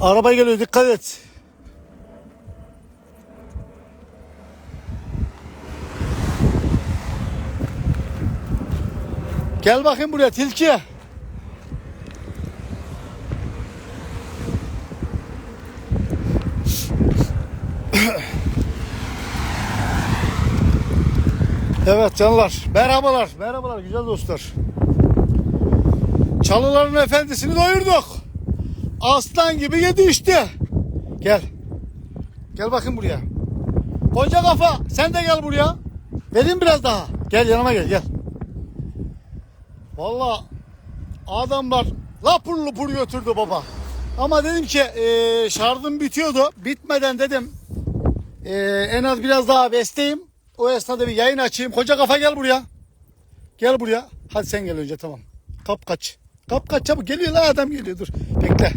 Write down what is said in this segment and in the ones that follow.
Araba geliyor dikkat et. Gel bakayım buraya tilki. Evet canlar. Merhabalar. Merhabalar güzel dostlar. Çalıların efendisini doyurduk. Aslan gibi yedi işte. Gel. Gel bakın buraya. Koca kafa sen de gel buraya. Vereyim biraz daha. Gel yanıma gel gel. Valla adamlar lapur lupur götürdü baba. Ama dedim ki e, şarjım bitiyordu. Bitmeden dedim e, en az biraz daha besleyeyim. O esnada bir yayın açayım. Koca kafa gel buraya. Gel buraya. Hadi sen gel önce tamam. Kap kaç. Kap kaç çabuk. Geliyor la adam geliyor dur. Bekle.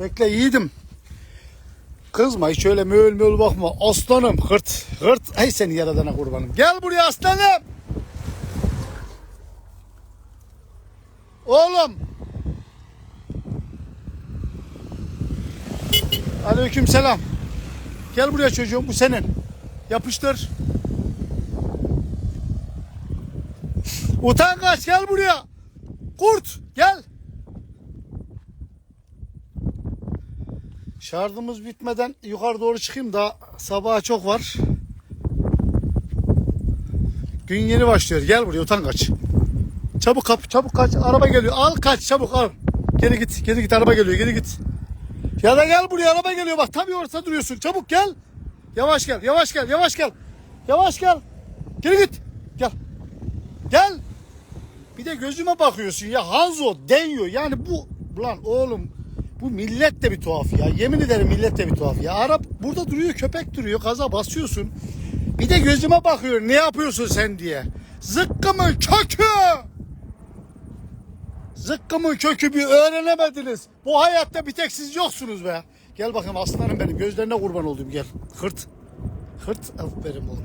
Bekle yiğidim. Kızma hiç öyle möl möl bakma. Aslanım hırt hırt. Hey seni yaradana kurbanım. Gel buraya aslanım. Oğlum. Aleyküm selam. Gel buraya çocuğum bu senin. Yapıştır. Utangaç gel buraya. Kurt gel. Şarjımız bitmeden yukarı doğru çıkayım da sabaha çok var. Gün yeni başlıyor. Gel buraya utangaç. Çabuk kap, çabuk kaç. Araba geliyor. Al kaç çabuk al. Geri git, geri git. Araba geliyor. Geri git. Ya da gel buraya araba geliyor. Bak tam ortada duruyorsun. Çabuk gel. Yavaş gel, yavaş gel, yavaş gel. Yavaş gel. Geri git. Gel. Gel. Bir de gözüme bakıyorsun ya Hanzo deniyor. Yani bu lan oğlum bu millet de bir tuhaf ya. Yemin ederim millet de bir tuhaf ya. Arap burada duruyor köpek duruyor gaza basıyorsun. Bir de gözüme bakıyor ne yapıyorsun sen diye. Zıkkımın kökü. Zıkkımın kökü bir öğrenemediniz. Bu hayatta bir tek siz yoksunuz be. Gel bakayım aslanım benim gözlerine kurban oldum gel. Hırt. Hırt aferin oğlum.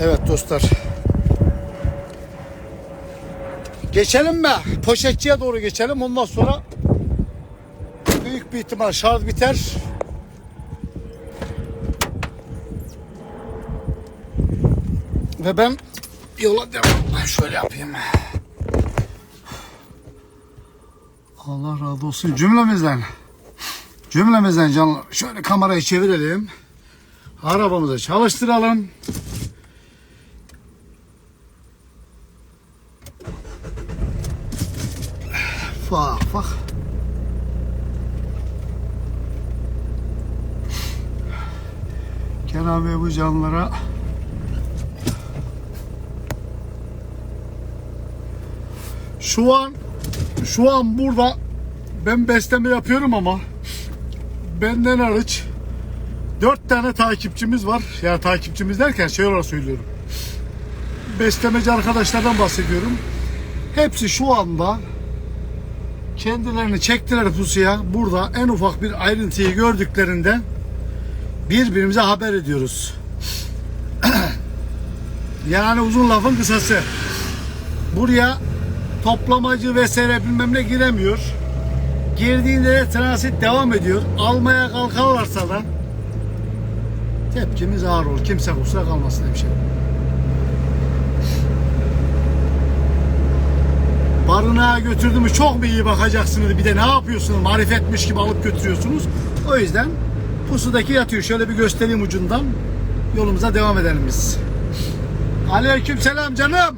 Evet dostlar. Geçelim mi? Poşetçiye doğru geçelim. Ondan sonra büyük bir ihtimal şarj biter. Ve ben yola devam. Şöyle yapayım. Allah razı olsun cümlemizden. Cümlemizden canlar. Şöyle kamerayı çevirelim. Arabamızı çalıştıralım. Bak bak. Canlara şu an şu an burada ben besleme yapıyorum ama benden hariç dört tane takipçimiz var. Ya takipçimiz derken şey olarak söylüyorum. Beslemeci arkadaşlardan bahsediyorum. Hepsi şu anda kendilerini çektiler pusuya. Burada en ufak bir ayrıntıyı gördüklerinde birbirimize haber ediyoruz. yani uzun lafın kısası. Buraya toplamacı vesaire bilmem ne giremiyor. Girdiğinde de transit devam ediyor. Almaya kalkarlarsa da tepkimiz ağır olur. Kimse kusura kalmasın hemşerim. barınağa götürdüğümü çok mu iyi bakacaksınız bir de ne yapıyorsunuz marifetmiş gibi alıp götürüyorsunuz o yüzden pusudaki yatıyor. Şöyle bir göstereyim ucundan. Yolumuza devam edelim biz. Aleyküm selam canım.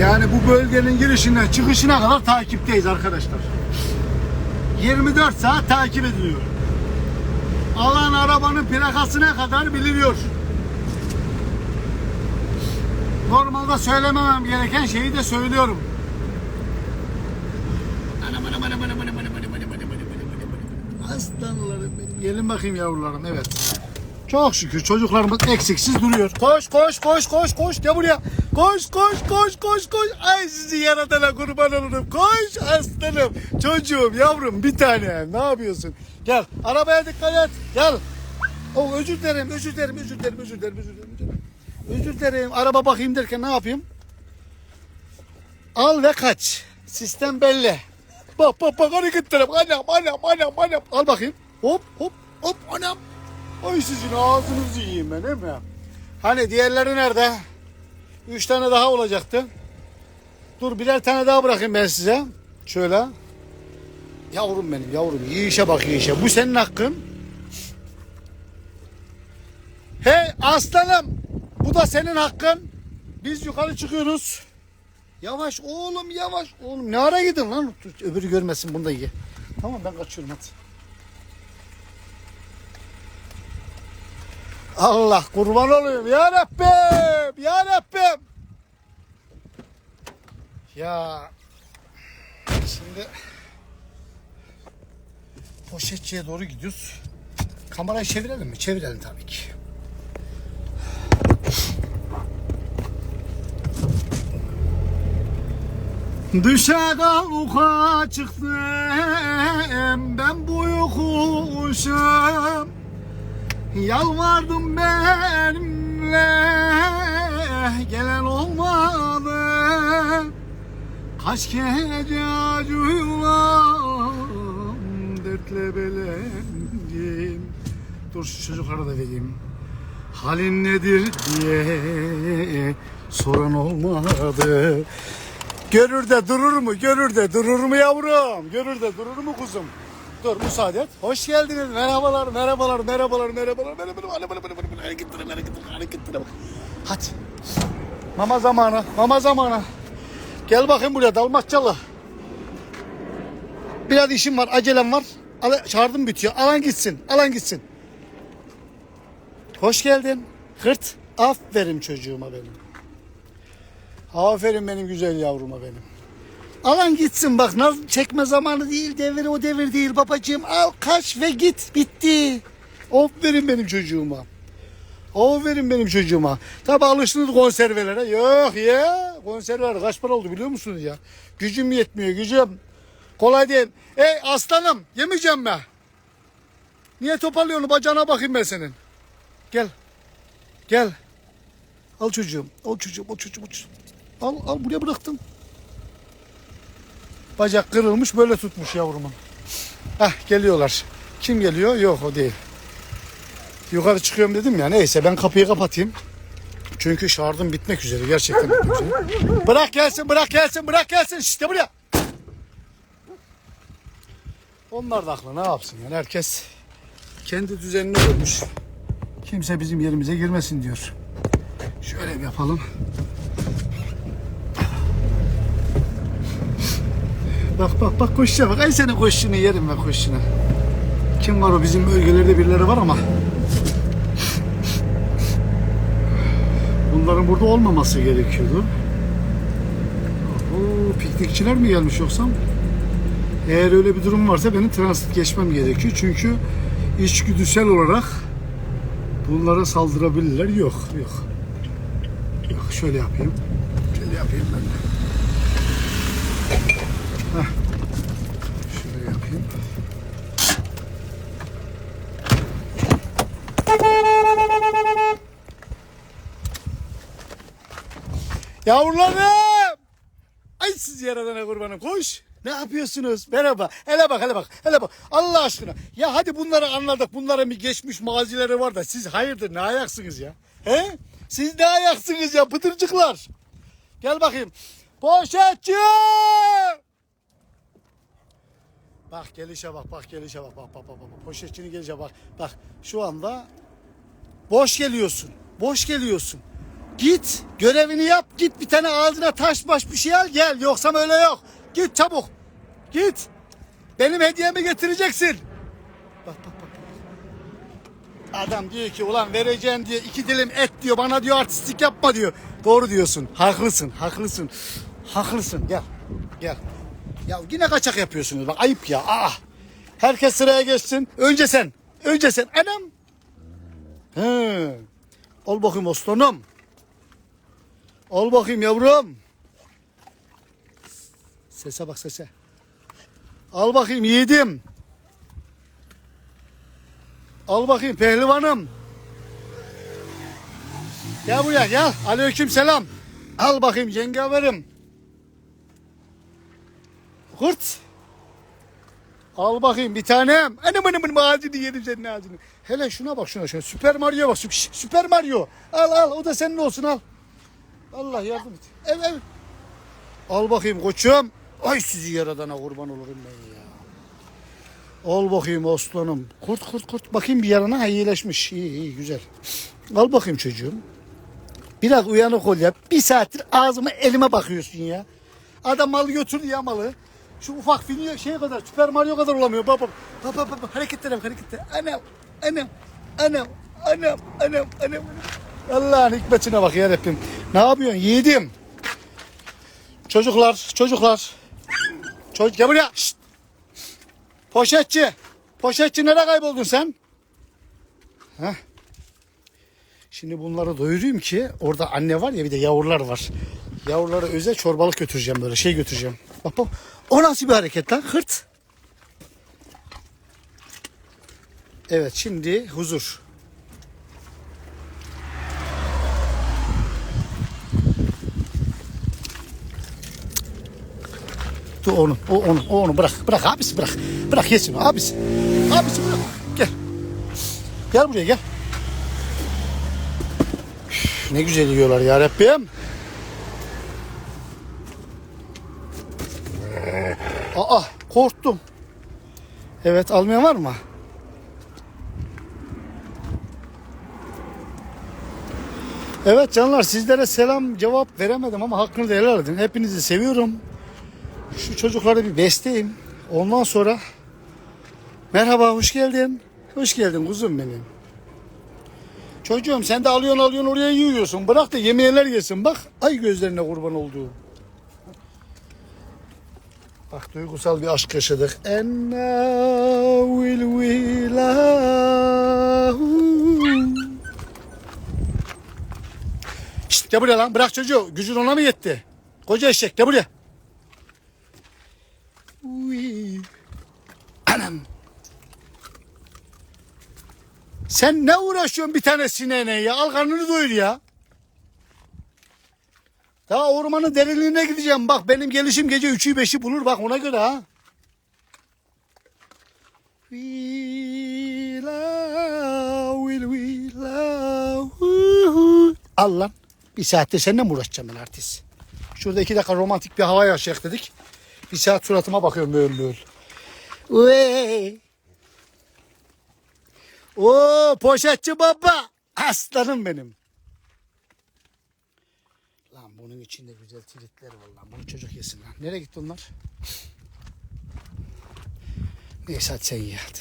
Yani bu bölgenin girişinden çıkışına kadar takipteyiz arkadaşlar. 24 saat takip ediliyor. Alan arabanın plakasına kadar biliniyor. Normalde söylememem gereken şeyi de söylüyorum. Aslanlarım benim. Gelin bakayım yavrularım evet. Çok şükür çocuklarımız eksiksiz duruyor. Koş koş koş koş koş gel buraya. Koş koş koş koş koş. Ay sizi yaratana kurban olurum. Koş aslanım. Çocuğum yavrum bir tane. Ne yapıyorsun? Gel arabaya dikkat et. Gel. Oh özür dilerim, özür dilerim, özür dilerim, özür dilerim, özür dilerim. Özür dilerim. Araba bakayım derken ne yapayım? Al ve kaç. Sistem belli. Bak bak bak hareketlere bak. Anam anam anam anam. Al bakayım. Hop hop hop anam. Ay sizin ağzınızı yiyeyim ben değil mi? Hani diğerleri nerede? Üç tane daha olacaktı. Dur birer tane daha bırakayım ben size. Şöyle. Yavrum benim yavrum. İyi işe bak iyi işe. Bu senin hakkın. Hey aslanım. Bu da senin hakkın. Biz yukarı çıkıyoruz. Yavaş oğlum yavaş. Oğlum ne ara gidin lan? Öbürü görmesin bunu da ye. Tamam ben kaçıyorum hadi. Allah kurban olayım ya Rabbim ya Rabbim. Ya şimdi poşetçiye doğru gidiyoruz. Kamerayı çevirelim mi? Çevirelim tabii ki. Düşe kavuka çıktım. Ben bu yokuşum. Yalvardım benimle. Gelen olmadı. Kaç gece acıyla dertle belendim Dur şu çocuklara da vereyim. Halin nedir diye soran olmadı Görür de durur mu? Görür de durur mu yavrum? Görür de durur mu kuzum? Dur müsaade et. Hoş geldiniz. Merhabalar, merhabalar, merhabalar, merhabalar, merhabalar. Hadi hareketlere, hareketlere, hareketlere. Hadi. Mama zamanı, mama zamanı. Gel bakayım buraya dalmaçyalı. Biraz işim var, acelem var. Al, şarjım bitiyor. Alan gitsin, alan gitsin. Hoş geldin. Hırt. Aferin çocuğuma benim. Aferin benim güzel yavruma benim. Alan gitsin bak naz çekme zamanı değil devir o devir değil babacığım al kaç ve git bitti. Aferin benim çocuğuma. Aferin benim çocuğuma. Tabi alıştınız konservelere. Yok ya konserveler kaç para oldu biliyor musunuz ya? Gücüm yetmiyor gücüm. Kolay değil. Ey aslanım yemeyeceğim ben. Niye toparlıyorsun bacağına bakayım ben senin. Gel. Gel. Al çocuğum. Al çocuğum. Al çocuğum. Al çocuğum. Al al buraya bıraktım. Bacak kırılmış böyle tutmuş yavrumun. Hah geliyorlar. Kim geliyor? Yok o değil. Yukarı çıkıyorum dedim ya. Neyse ben kapıyı kapatayım. Çünkü şarjım bitmek üzere. Gerçekten bitmek üzere. Bırak gelsin, bırak gelsin, bırak gelsin. İşte buraya. Onlar da haklı. Ne yapsın yani? Herkes kendi düzenini kurmuş. Kimse bizim yerimize girmesin diyor. Şöyle yapalım. Bak bak bak koşuşa bak. Ay senin koşuşunu yerim ben koşuşunu. Kim var o bizim bölgelerde birileri var ama. Bunların burada olmaması gerekiyordu. Oo, piknikçiler mi gelmiş yoksa? Eğer öyle bir durum varsa benim transit geçmem gerekiyor. Çünkü içgüdüsel olarak bunlara saldırabilirler. Yok yok. Yok şöyle yapayım. Şöyle yapayım ben de. Yavrularım! Ay siz yaradana kurbanım koş. Ne yapıyorsunuz? Merhaba. Hele bak hele bak. Hele bak. Allah aşkına. Ya hadi bunları anladık. Bunların bir geçmiş mazileri var da siz hayırdır ne ayaksınız ya? He? Siz ne ayaksınız ya pıtırcıklar? Gel bakayım. Poşetçi! Bak gelişe bak, bak gelişe bak, bak, bak, bak, bak. Poşetçinin gelişe bak. Bak şu anda boş geliyorsun, boş geliyorsun. Git, görevini yap, git bir tane ağzına taş baş bir şey al gel. Yoksa öyle yok. Git çabuk, git. Benim hediyemi getireceksin. Bak, bak, bak. Adam diyor ki ulan vereceğim diye iki dilim et diyor. Bana diyor artistik yapma diyor. Doğru diyorsun. Haklısın, haklısın. Haklısın. Gel, gel. Ya yine kaçak yapıyorsunuz bak ayıp ya. Aa. Herkes sıraya geçsin. Önce sen. Önce sen. Anam. He. Al bakayım aslanım. Al bakayım yavrum. Sese bak sese. Al bakayım yiğidim. Al bakayım pehlivanım. Gel buraya gel. Aleyküm selam. Al bakayım cengaverim. Kurt. Al bakayım bir tanem. Anam anam anam ağzını yedim senin ağzını. Hele şuna bak şuna şuna. Süper Mario bak. Süper Mario. Al al o da senin olsun al. Allah yardım et. Ev ev. Al bakayım koçum. Ay sizi yaradana kurban olurum ben ya. Al bakayım aslanım. Kurt kurt kurt. Bakayım bir yarana ha, iyileşmiş. İyi iyi güzel. Al bakayım çocuğum. Biraz uyanık ol ya. Bir saattir ağzıma elime bakıyorsun ya. Adam malı götürdü ya malı. Şu ufak film şey kadar, Süper Mario kadar olamıyor. Baba, baba, baba, hareketlere bak, hareketlere. Anam, anam, anam, anam, anam, anam. Allah'ın hikmetine bak ya Rabbim. Ne yapıyorsun yiğidim? Çocuklar, çocuklar. Çocuk, gel buraya. Şşt. Poşetçi. Poşetçi nereye kayboldun sen? Heh. Şimdi bunları doyurayım ki orada anne var ya bir de yavrular var. Yavrulara özel çorbalık götüreceğim böyle şey götüreceğim. Bak bak. O nasıl bir hareket lan? Hırt. Evet şimdi huzur. Dur onu, o onu, o onu bırak. Bırak abisi bırak. Bırak yesin abisi. Abisi bırak. Gel. Gel buraya gel. Üf, ne güzel yiyorlar ya Rabbim. Aa korktum. Evet almayan var mı? Evet canlar sizlere selam cevap veremedim ama hakkınızı helal edin. Hepinizi seviyorum. Şu çocukları bir besleyeyim. Ondan sonra merhaba hoş geldin. Hoş geldin kuzum benim. Çocuğum sen de alıyorsun alıyorsun oraya yiyorsun. Bırak da yemeyenler yesin. Bak ay gözlerine kurban olduğu. Bak duygusal bir aşk yaşadık. And now will we love. Şşt gel buraya lan bırak çocuğu. Gücün ona mı yetti? Koca eşek gel buraya. Uy. Anam. Sen ne uğraşıyorsun bir tane sineğine ya? Al karnını doyur ya. Daha ormanın derinliğine gideceğim. Bak benim gelişim gece 3'ü 5'i bulur. Bak ona göre ha. Al lan. Bir saatte seninle mi uğraşacağım ben artist? Şurada iki dakika romantik bir hava yaşayak dedik. Bir saat suratıma bakıyorum böyle böyle. Vey. Oo poşetçi baba. Aslanım benim. Lan bunun içinde güzel tritler var lan. Bunu çocuk yesin lan. Nereye gitti onlar? Neyse hadi sen ye hadi.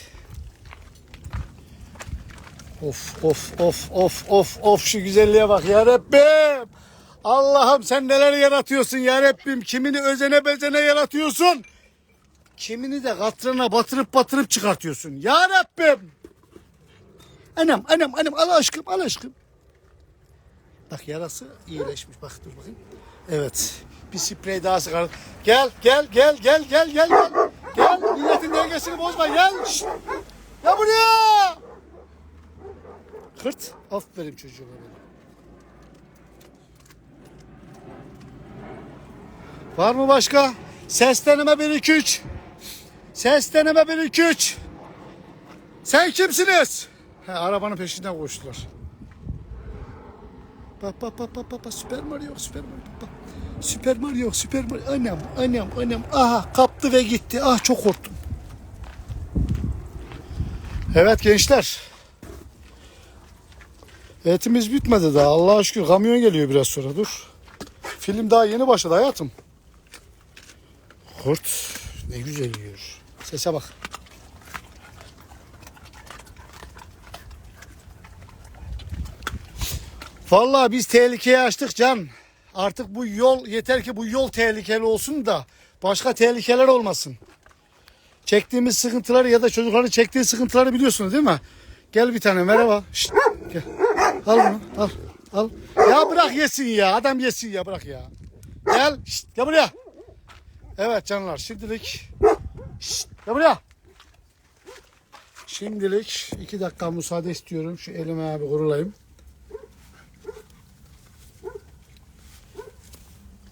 Of of of of of of şu güzelliğe bak ya Rabbim. Allah'ım sen neler yaratıyorsun ya Rabbim. Kimini özene bezene yaratıyorsun. Kimini de katrına batırıp batırıp çıkartıyorsun. Ya Rabbim. Anam anam anam al aşkım al aşkım. Bak yarası iyileşmiş. Bak dur bakayım. Evet. Bir sprey daha sıkar. Gel gel gel gel gel gel gel. Gel milletin dengesini bozma gel. Şşt. Gel buraya. Kırt. Aferin çocuğuma benim. Var mı başka? Ses deneme 1 2 3. Ses deneme 1 2 3. Sen kimsiniz? He, arabanın peşinden koştular. Bak bak bak bak bak Süper Mario Süper Mario bak. Süper Mario Süper Mario anam anam anam aha kaptı ve gitti ah çok korktum. Evet gençler. Etimiz bitmedi daha Allah'a şükür kamyon geliyor biraz sonra dur. Film daha yeni başladı hayatım. Kurt ne güzel yiyor. Sese bak. Vallahi biz tehlikeye açtık can. Artık bu yol yeter ki bu yol tehlikeli olsun da başka tehlikeler olmasın. Çektiğimiz sıkıntıları ya da çocukların çektiği sıkıntıları biliyorsunuz değil mi? Gel bir tane merhaba. Şşt, gel. Al bunu al. Al. Ya bırak yesin ya. Adam yesin ya bırak ya. Gel. Şşt, gel buraya. Evet canlar şimdilik. Şşt, gel buraya. Şimdilik iki dakika müsaade istiyorum. Şu elimi abi kurulayım.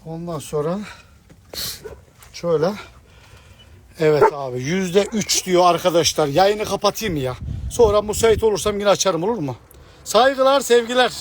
Ondan sonra şöyle Evet abi yüzde üç diyor arkadaşlar. Yayını kapatayım ya. Sonra müsait olursam yine açarım olur mu? Saygılar sevgiler.